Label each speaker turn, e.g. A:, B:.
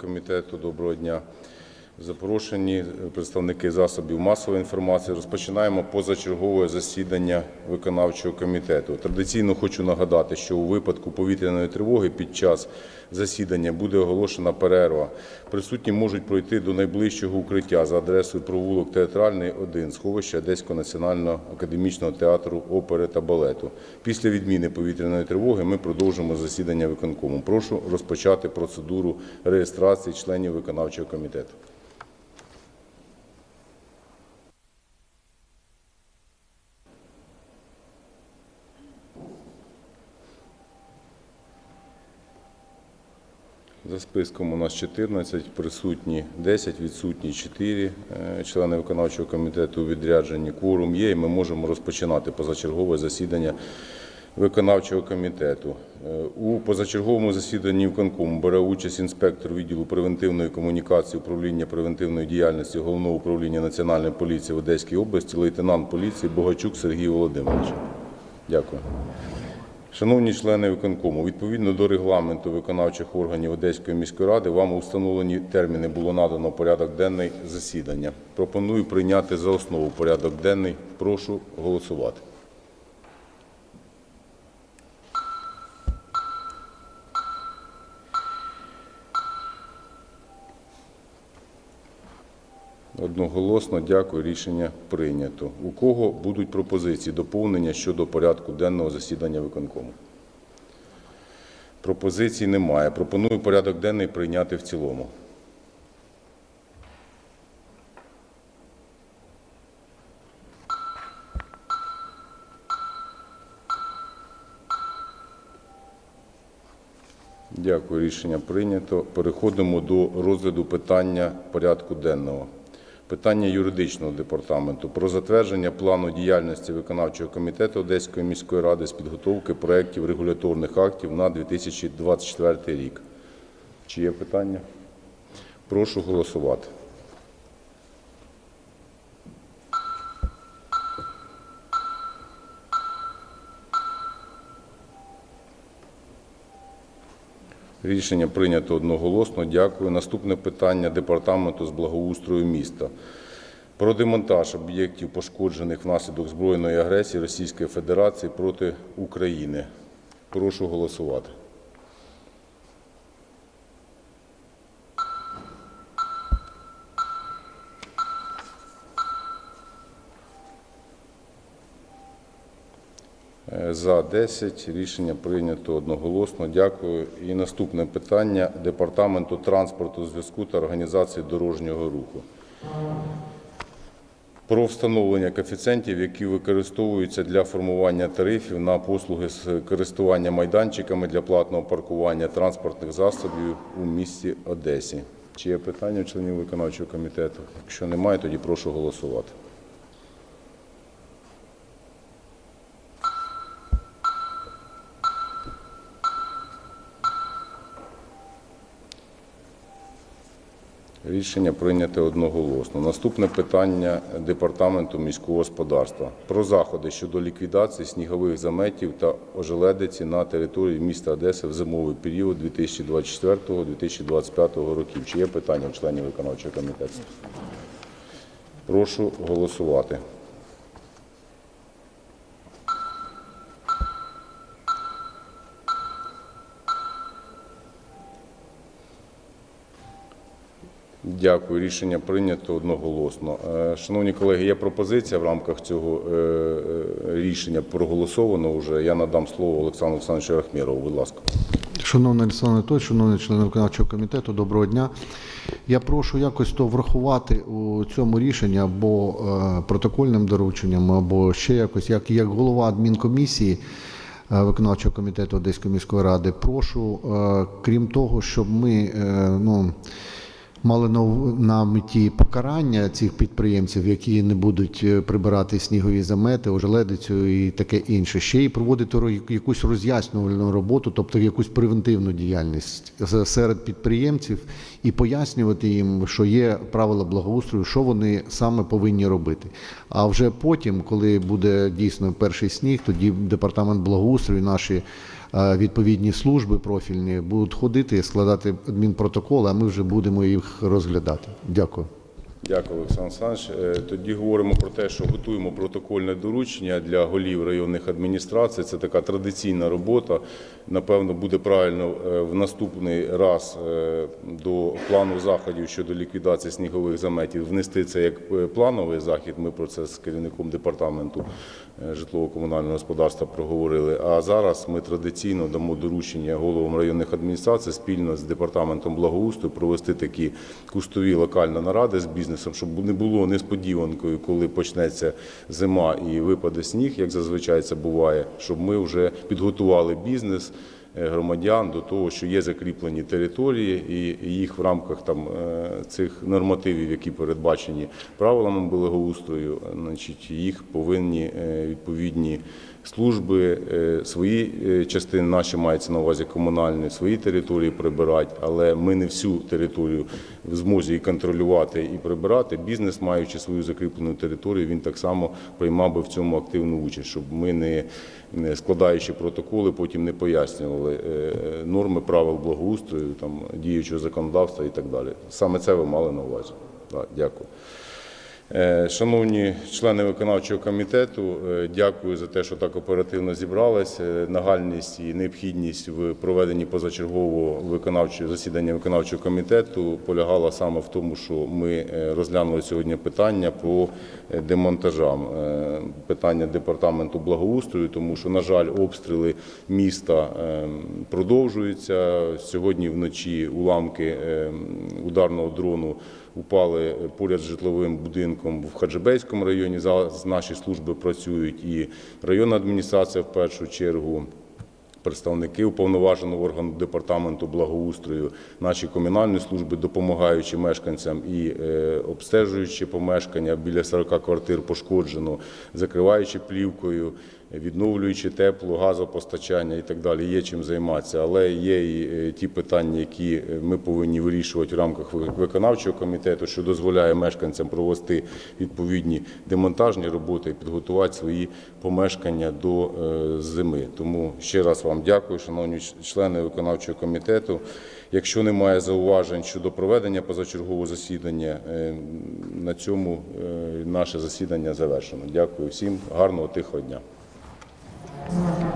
A: комітету. Доброго дня. Запрошені представники засобів масової інформації. Розпочинаємо позачергове засідання виконавчого комітету. Традиційно хочу нагадати, що у випадку повітряної тривоги під час засідання буде оголошена перерва. Присутні можуть пройти до найближчого укриття за адресою провулок Театральний 1, сховище Одеського національного академічного театру опери та балету. Після відміни повітряної тривоги ми продовжимо засідання виконкому. Прошу розпочати процедуру реєстрації членів виконавчого комітету. За списком у нас 14, присутні 10, відсутні 4 е, члени виконавчого комітету у відрядженні. Кворум є, і ми можемо розпочинати позачергове засідання виконавчого комітету. Е, У позачерговому засіданні виконкому бере участь інспектор відділу превентивної комунікації управління превентивної діяльності Головного управління Національної поліції в Одеській області, лейтенант поліції Богачук Сергій Володимирович. Дякую. Шановні члени виконкому, відповідно до регламенту виконавчих органів Одеської міської ради, вам у встановлені терміни було надано порядок денний засідання. Пропоную прийняти за основу порядок денний. Прошу голосувати. Одноголосно дякую. Рішення прийнято. У кого будуть пропозиції доповнення щодо порядку денного засідання виконкому? Пропозицій немає. Пропоную порядок денний прийняти в цілому. Дякую, рішення прийнято. Переходимо до розгляду питання порядку денного. Питання юридичного департаменту про затвердження плану діяльності виконавчого комітету Одеської міської ради з підготовки проєктів регуляторних актів на 2024 рік. Чи є питання? Прошу голосувати. Рішення прийнято одноголосно. Дякую. Наступне питання департаменту з благоустрою міста. Про демонтаж об'єктів, пошкоджених внаслідок збройної агресії Російської Федерації проти України. Прошу голосувати. За 10 рішення прийнято одноголосно. Дякую. І наступне питання департаменту транспорту, зв'язку та організації дорожнього руху. Про встановлення коефіцієнтів, які використовуються для формування тарифів на послуги з користування майданчиками для платного паркування транспортних засобів у місті Одесі. Чи є питання членів виконавчого комітету? Якщо немає, тоді прошу голосувати. Рішення прийняте одноголосно. Наступне питання департаменту міського господарства про заходи щодо ліквідації снігових заметів та ожеледиці на території міста Одеси в зимовий період 2024-2025 років. Чи є питання у членів виконавчого комітету? Прошу голосувати. Дякую. Рішення прийнято одноголосно. Е, Шановні колеги, є пропозиція в рамках цього е, е, рішення проголосовано вже. Я надам слово Олександру Олександровичу Рахмєрову. Будь ласка.
B: Шановний Олександр Анатолійович, шановні члени виконавчого комітету, доброго дня. Я прошу якось то врахувати у цьому рішенні або протокольним дорученням, або ще якось, як, як голова адмінкомісії виконавчого комітету Одеської міської ради, прошу, крім того, щоб ми ну, мали на, меті покарання цих підприємців, які не будуть е, прибирати снігові замети, ожеледицю і таке інше. Ще й проводити ро- якусь роз'яснювальну роботу, тобто якусь превентивну діяльність серед підприємців і пояснювати їм, що є правила благоустрою, що вони саме повинні робити. А вже потім, коли буде дійсно перший сніг, тоді департамент благоустрою, наші відповідні служби профільні будуть ходити, складати адмінпротоколи, а ми вже будемо їх розглядати. Дякую.
A: Дякую, Олександр Олександрович. Е, Тоді говоримо про те, що готуємо протокольне доручення для голів районних адміністрацій. Це така традиційна робота. Напевно, буде правильно е, в наступний раз е, до плану заходів щодо ліквідації снігових заметів внести це як плановий захід. Ми про це з керівником департаменту житлово-комунального господарства проговорили. А зараз ми традиційно дамо доручення головам районних адміністрацій спільно з департаментом благоустрою провести такі кустові локальні наради з бізнесом, щоб не було несподіванкою, коли почнеться зима і випаде сніг, як зазвичай це буває, щоб ми вже підготували бізнес. е, Громадян до того, що є закріплені території, і їх в рамках там е, цих нормативів, які передбачені правилами благоустрою, значить їх повинні е, відповідні служби е, свої е, частини наші мається на увазі комунальні, свої території прибирати, але ми не всю територію в змозі і контролювати і прибирати. Бізнес, маючи свою закріплену територію, він так само приймав би в цьому активну участь, щоб ми не складаючи протоколи, потім не пояснювали е, норми правил благоустрою, там діючого законодавства і так далі. Саме це ви мали на увазі. Так, дякую. Е, Шановні члени виконавчого комітету, е, дякую за те, що так оперативно зібралися. Е, Нагальність і необхідність в проведенні позачергового виконавчого засідання виконавчого комітету полягала саме в тому, що ми розглянули сьогодні питання по демонтажам, питання департаменту благоустрою, тому що, на жаль, обстріли міста продовжуються. Сьогодні вночі уламки ударного дрону упали поряд з житловим будинком в Хаджибейському районі. Зараз наші служби працюють і районна адміністрація в першу чергу. Представники уповноваженого органу департаменту благоустрою, наші комунальні служби, допомагаючи мешканцям і е, обстежуючи помешкання біля 40 квартир пошкоджено, закриваючи плівкою, відновлюючи тепло, газопостачання і так далі. Є чим займатися, але є і е, ті питання, які е, ми повинні вирішувати в рамках виконавчого комітету, що дозволяє мешканцям провести відповідні демонтажні роботи і підготувати свої помешкання до е, зими. Тому ще раз вам дякую, шановні члени виконавчого комітету. Якщо немає зауважень щодо проведення позачергового засідання, на цьому наше засідання завершено. Дякую всім, гарного тихого дня. Mm-hmm.